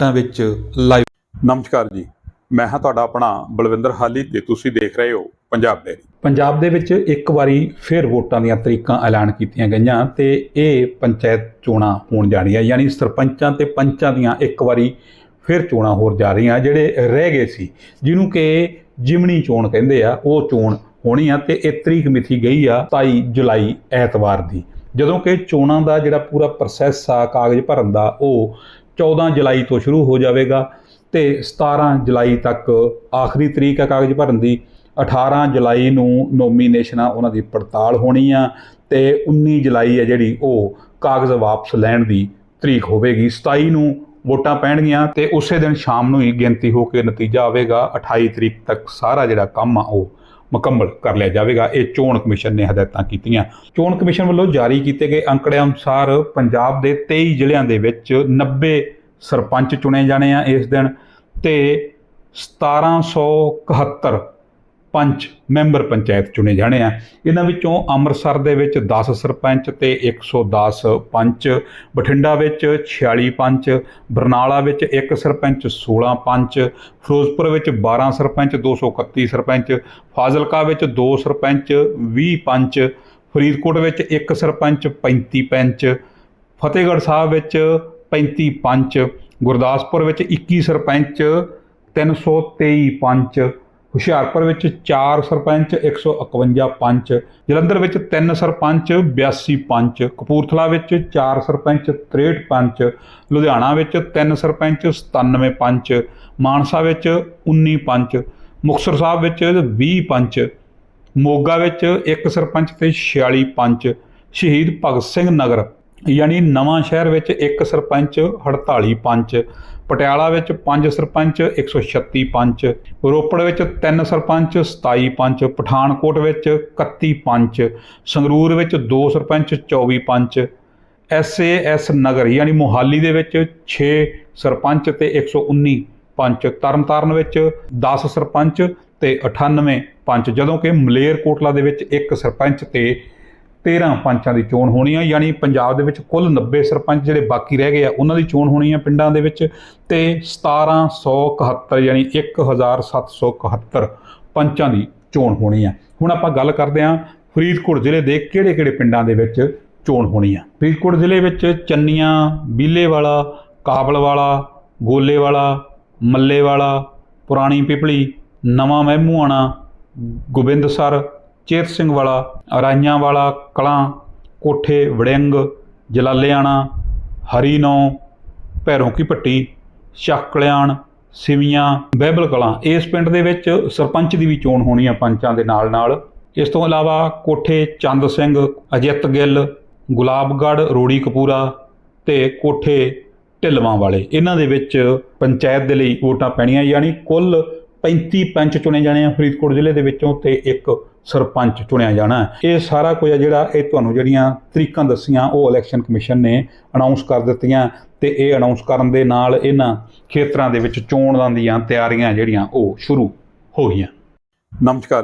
ਤਾਂ ਵਿੱਚ ਲਾਈਵ ਨਮਸਕਾਰ ਜੀ। ਮੈਂ ਹਾਂ ਤੁਹਾਡਾ ਆਪਣਾ ਬਲਵਿੰਦਰ ਹਾਲੀ ਤੇ ਤੁਸੀਂ ਦੇਖ ਰਹੇ ਹੋ ਪੰਜਾਬ ਡੇਰੀ ਪੰਜਾਬ ਦੇ ਵਿੱਚ ਇੱਕ ਵਾਰੀ ਫਿਰ ਵੋਟਾਂ ਦੀਆਂ ਤਰੀਕਾਂ ਐਲਾਨ ਕੀਤੀਆਂ ਗਈਆਂ ਤੇ ਇਹ ਪੰਚਾਇਤ ਚੋਣਾਂ ਹੋਣ ਜਾਣੀਆਂ ਯਾਨੀ ਸਰਪੰਚਾਂ ਤੇ ਪੰਚਾਂ ਦੀਆਂ ਇੱਕ ਵਾਰੀ ਫਿਰ ਚੋਣਾਂ ਹੋਰ ਜਾ ਰਹੀਆਂ ਜਿਹੜੇ ਰਹਿ ਗਏ ਸੀ ਜਿਹਨੂੰ ਕਿ ਜਿਮਣੀ ਚੋਣ ਕਹਿੰਦੇ ਆ ਉਹ ਚੋਣ ਹੋਣੀ ਆ ਤੇ ਇਹ ਤਰੀਕ ਮਿਥੀ ਗਈ ਆ 27 ਜੁਲਾਈ ਐਤਵਾਰ ਦੀ। ਜਦੋਂ ਕਿ ਚੋਣਾਂ ਦਾ ਜਿਹੜਾ ਪੂਰਾ ਪ੍ਰੋਸੈਸ ਆ ਕਾਗਜ਼ ਭਰਨ ਦਾ ਉਹ 14 ਜੁਲਾਈ ਤੋਂ ਸ਼ੁਰੂ ਹੋ ਜਾਵੇਗਾ ਤੇ 17 ਜੁਲਾਈ ਤੱਕ ਆਖਰੀ ਤਰੀਕ ਆ ਕਾਗਜ਼ ਭਰਨ ਦੀ। 18 ਜੁਲਾਈ ਨੂੰ ਨੋਮੀਨੇਸ਼ਨਾਂ ਉਹਨਾਂ ਦੀ ਪੜਤਾਲ ਹੋਣੀ ਆ ਤੇ 19 ਜੁਲਾਈ ਹੈ ਜਿਹੜੀ ਉਹ ਕਾਗਜ਼ ਵਾਪਸ ਲੈਣ ਦੀ ਤਰੀਕ ਹੋਵੇਗੀ। 27 ਨੂੰ ਵੋਟਾਂ ਪੈਣਗੀਆਂ ਤੇ ਉਸੇ ਦਿਨ ਸ਼ਾਮ ਨੂੰ ਹੀ ਗਿਣਤੀ ਹੋ ਕੇ ਨਤੀਜਾ ਆਵੇਗਾ। 28 ਤਰੀਕ ਤੱਕ ਸਾਰਾ ਜਿਹੜਾ ਕੰਮ ਆ ਉਹ ਮੁਕੰਮਲ ਕਰ ਲਿਆ ਜਾਵੇਗਾ। ਇਹ ਚੋਣ ਕਮਿਸ਼ਨ ਨੇ ਹਦਾਇਤਾਂ ਕੀਤੀਆਂ। ਚੋਣ ਕਮਿਸ਼ਨ ਵੱਲੋਂ ਜਾਰੀ ਕੀਤੇ ਗਏ ਅੰਕੜਿਆਂ ਅਨੁਸਾਰ ਪੰਜਾਬ ਦੇ 23 ਜ਼ਿਲ੍ਹਿਆਂ ਦੇ ਵਿੱਚ 90 ਸਰਪੰਚ ਚੁਣੇ ਜਾਣੇ ਆ ਇਸ ਦਿਨ ਤੇ 1771 ਪੰਚ ਮੈਂਬਰ ਪੰਚਾਇਤ ਚੁਣੇ ਜਾਣੇ ਆ। ਇਹਨਾਂ ਵਿੱਚੋਂ ਅੰਮ੍ਰਿਤਸਰ ਦੇ ਵਿੱਚ 10 ਸਰਪੰਚ ਤੇ 110 ਪੰਚ, ਬਠਿੰਡਾ ਵਿੱਚ 46 ਪੰਚ, ਬਰਨਾਲਾ ਵਿੱਚ 1 ਸਰਪੰਚ 16 ਪੰਚ, ਫਿਰੋਜ਼ਪੁਰ ਵਿੱਚ 12 ਸਰਪੰਚ 231 ਸਰਪੰਚ, ਫਾਜ਼ਿਲਕਾ ਵਿੱਚ 2 ਸਰਪੰਚ 20 ਪੰਚ, ਫਰੀਦਕੋਟ ਵਿੱਚ 1 ਸਰਪੰਚ 35 ਪੰਚ, ਫਤਿਹਗੜ੍ਹ ਸਾਹਿਬ ਵਿੱਚ 35 ਪੰਚ, ਗੁਰਦਾਸਪੁਰ ਵਿੱਚ 21 ਸਰਪੰਚ 323 ਪੰਚ ਹੁਸ਼ਿਆਰਪੁਰ ਵਿੱਚ 4 ਸਰਪੰਚ 151 ਪੰਚ ਜਲੰਧਰ ਵਿੱਚ 3 ਸਰਪੰਚ 82 ਪੰਚ ਕਪੂਰਥਲਾ ਵਿੱਚ 4 ਸਰਪੰਚ 63 ਪੰਚ ਲੁਧਿਆਣਾ ਵਿੱਚ 3 ਸਰਪੰਚ 97 ਪੰਚ ਮਾਨਸਾ ਵਿੱਚ 19 ਪੰਚ ਮੁਕਤਸਰ ਸਾਹਿਬ ਵਿੱਚ 20 ਪੰਚ ਮੋਗਾ ਵਿੱਚ 1 ਸਰਪੰਚ ਤੇ 46 ਪੰਚ ਸ਼ਹੀਦ ਭਗਤ ਸਿੰਘ ਨਗਰ ਯਾਨੀ ਨਵਾਂ ਸ਼ਹਿਰ ਵਿੱਚ ਇੱਕ ਸਰਪੰਚ 48 ਪੰਚ, ਪਟਿਆਲਾ ਵਿੱਚ 5 ਸਰਪੰਚ 136 ਪੰਚ, ਰੋਪੜ ਵਿੱਚ 3 ਸਰਪੰਚ 27 ਪੰਚ, ਪਠਾਨਕੋਟ ਵਿੱਚ 31 ਪੰਚ, ਸੰਗਰੂਰ ਵਿੱਚ 2 ਸਰਪੰਚ 24 ਪੰਚ ਐਸਏਐਸ ਨਗਰ ਯਾਨੀ ਮੋਹਾਲੀ ਦੇ ਵਿੱਚ 6 ਸਰਪੰਚ ਤੇ 119 ਪੰਚ, ਤਰਨਤਾਰਨ ਵਿੱਚ 10 ਸਰਪੰਚ ਤੇ 98 ਪੰਚ, ਜਦੋਂ ਕਿ ਮਲੇਰਕੋਟਲਾ ਦੇ ਵਿੱਚ ਇੱਕ ਸਰਪੰਚ ਤੇ 13 ਪੰਚਾਂ ਦੀ ਚੋਣ ਹੋਣੀ ਆ, ਯਾਨੀ ਪੰਜਾਬ ਦੇ ਵਿੱਚ ਕੁੱਲ 90 ਸਰਪੰਚ ਜਿਹੜੇ ਬਾਕੀ ਰਹਿ ਗਏ ਆ, ਉਹਨਾਂ ਦੀ ਚੋਣ ਹੋਣੀ ਆ ਪਿੰਡਾਂ ਦੇ ਵਿੱਚ ਤੇ 1771 ਯਾਨੀ 1771 ਪੰਚਾਂ ਦੀ ਚੋਣ ਹੋਣੀ ਆ। ਹੁਣ ਆਪਾਂ ਗੱਲ ਕਰਦੇ ਆ ਫਰੀਦਕੋਟ ਜ਼ਿਲ੍ਹੇ ਦੇ ਕਿਹੜੇ-ਕਿਹੜੇ ਪਿੰਡਾਂ ਦੇ ਵਿੱਚ ਚੋਣ ਹੋਣੀ ਆ। ਫਰੀਦਕੋਟ ਜ਼ਿਲ੍ਹੇ ਵਿੱਚ ਚੰਨੀਆਂ ਬੀਲੇ ਬੀਲੇਵਾਲਾ, ਕਾਬਲਵਾਲਾ, ਗੋਲੇਵਾਲਾ, ਮੱਲੇਵਾਲਾ, ਪੁਰਾਣੀ ਪਿਪਲੀ, ਨਵਾਂ ਮਹਿਮੂਆਣਾ, ਗੋਬਿੰਦਸਰ ਚੇਤ ਸਿੰਘ ਵਾਲਾ, ਰਾਈਆਂ ਵਾਲਾ, ਕਲਾਂ, ਕੋਠੇ, ਵੜਿੰਗ, ਜਲਾਲਿਆਣਾ ਹਰੀਨੌ ਭੈਰੋਂ ਕੀ ਪੱਟੀ ਚੱਕਲਿਆਣ ਸਿਵੀਆਂ, ਬਹਿਬਲ ਕਲਾਂ। ਇਸ ਪਿੰਡ ਦੇ ਵਿੱਚ ਸਰਪੰਚ ਦੀ ਵੀ ਚੋਣ ਹੋਣੀ ਆ ਪੰਚਾਂ ਦੇ ਨਾਲ ਨਾਲ ਇਸ ਤੋਂ ਇਲਾਵਾ ਕੋਠੇ ਚੰਦ ਸਿੰਘ, ਅਜਿੱਤ ਗਿੱਲ, ਗੁਲਾਬਗੜ੍ਹ, ਰੋੜੀ ਕਪੂਰਾ ਤੇ ਕੋਠੇ ਢਿਲਵਾਂ ਵਾਲੇ। ਇਹਨਾਂ ਦੇ ਵਿੱਚ ਪੰਚਾਇਤ ਦੇ ਲਈ ਵੋਟਾਂ ਪੈਣੀਆਂ, ਯਾਨੀ ਕੁੱਲ 35 ਪੰਚ ਚੁਣੇ ਜਾਣੇ ਆ ਫਰੀਦਕੋਟ ਜ਼ਿਲ੍ਹੇ ਦੇ ਵਿੱਚੋਂ ਤੇ ਇੱਕ ਸਰਪੰਚ ਚੁਣਿਆ ਜਾਣਾ ਇਹ ਸਾਰਾ ਕੁਝ ਜਿਹੜਾ ਇਹ ਤੁਹਾਨੂੰ ਜਿਹੜੀਆਂ ਤਰੀਕਾਂ ਦੱਸੀਆਂ, ਉਹ ਇਲੈਕਸ਼ਨ ਕਮਿਸ਼ਨ ਨੇ ਅਨਾਉਂਸ ਕਰ ਦਿੱਤੀਆਂ ਤੇ ਇਹ ਅਨਾਉਂਸ ਕਰਨ ਦੇ ਨਾਲ ਇਹਨਾਂ ਖੇਤਰਾਂ ਦੇ ਵਿੱਚ ਚੋਣਾਂ ਦੀਆਂ ਤਿਆਰੀਆਂ ਜਿਹੜੀਆਂ ਉਹ ਸ਼ੁਰੂ ਹੋ ਗਈਆਂ। ਨਮਸਕਾਰ।